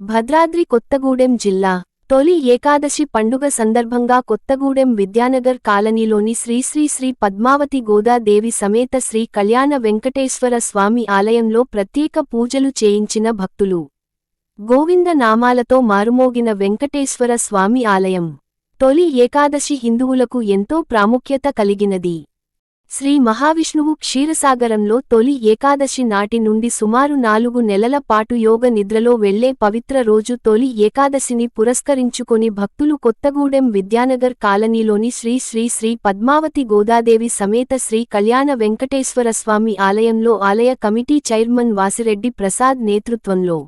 భద్రాద్రి కొత్తగూడెం జిల్లా తొలి ఏకాదశి పండుగ సందర్భంగా కొత్తగూడెం విద్యానగర్ కాలనీలోని శ్రీశ్రీ శ్రీ పద్మావతి గోదాదేవి సమేత శ్రీ కళ్యాణ వెంకటేశ్వర స్వామి ఆలయంలో ప్రత్యేక పూజలు చేయించిన భక్తులు. గోవింద నామాలతో మారుమోగిన వెంకటేశ్వర స్వామి ఆలయం తొలి ఏకాదశి హిందువులకు ఎంతో ప్రాముఖ్యత కలిగినది. శ్రీ మహావిష్ణువు క్షీరసాగరంలో తొలి ఏకాదశి నాటి నుండి సుమారు నాలుగు నెలల పాటు యోగ నిద్రలో వెళ్ళే పవిత్ర రోజు తొలి ఏకాదశిని పురస్కరించుకొని భక్తులు కొత్తగూడెం విద్యానగర్ కాలనీలోని శ్రీ శ్రీ శ్రీ పద్మావతి గోదాదేవి సమేత శ్రీ కళ్యాణ వెంకటేశ్వర స్వామి ఆలయంలో ఆలయ కమిటీ చైర్మన్ వాసిరెడ్డి ప్రసాద్ నేతృత్వంలో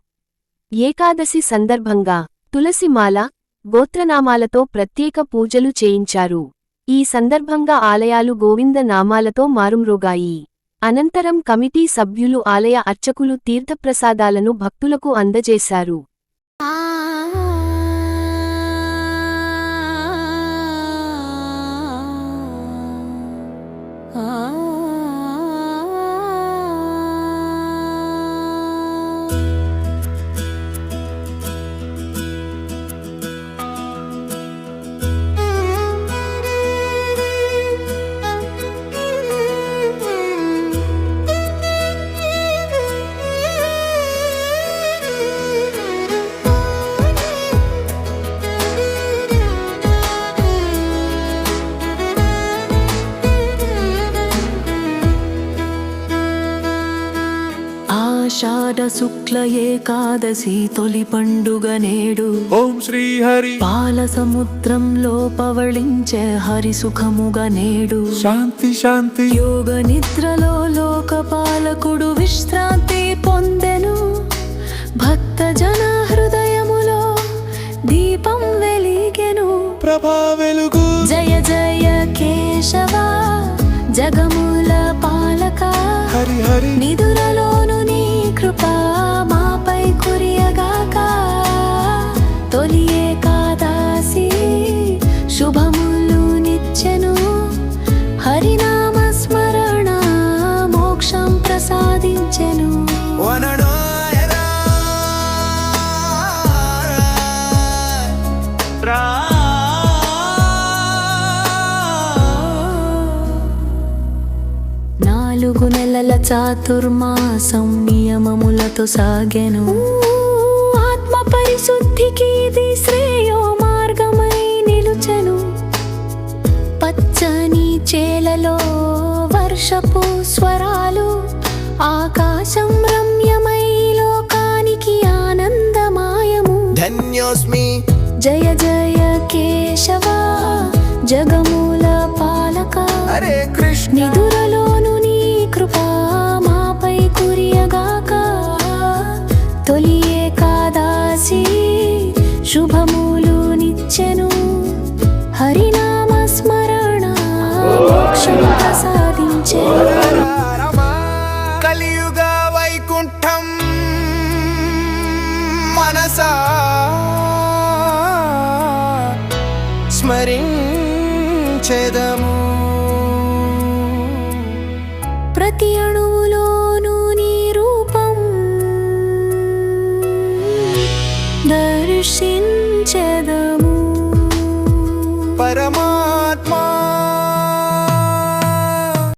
ఏకాదశి సందర్భంగా తులసిమాల గోత్రనామాలతో ప్రత్యేక పూజలు చేయించారు. ఈ సందర్భంగా ఆలయాలు గోవింద నామాలతో మారుమ్రోగాయి. అనంతరం కమిటీ సభ్యులు ఆలయ అర్చకులు తీర్థప్రసాదాలను భక్తులకు అందజేశారు. ఆషాఢ శుక్ల ఏకాదశి తొలి పండుగ నేడు. ఓం శ్రీ హరి పాల సముద్రంలో పవళించే హరి సుఖముగా నేడు. శాంతి శాంతి. యోగ నిద్రలో లోకపాలకుడు విశ్రాంతి పొందెను. భక్త జన హృదయములో దీపం వెలిగెను. ప్రభా వెలుగు. జయ జయ కేశవ జగముల పాలక. హరి హరి. నిదురలోను నాలుగు నెలల చాతుర్మాసం నియమములతో సాగెను. ఆత్మ పరిశుద్ధికి ఇది శ్రేయో మార్గమై నిలుచెను. పచ్చని చేలలో వర్షపు స్వరాలు ఆకాశం రమ్యమై లోకానికి ఆనందమాయము. ధన్యోస్మి. జయ జయ కేశవ జగమూల పాలక. హరే కురియగాక తొలి ఏకాదశి శుభములు నిచ్చెను హరినామ స్మరణ మోక్షం ప్రసాదించెను కలియుగ వైకుంఠం మనసా స్మరించెదము. ప్రతి అణువులోనూ దర్శించెదము. పరమా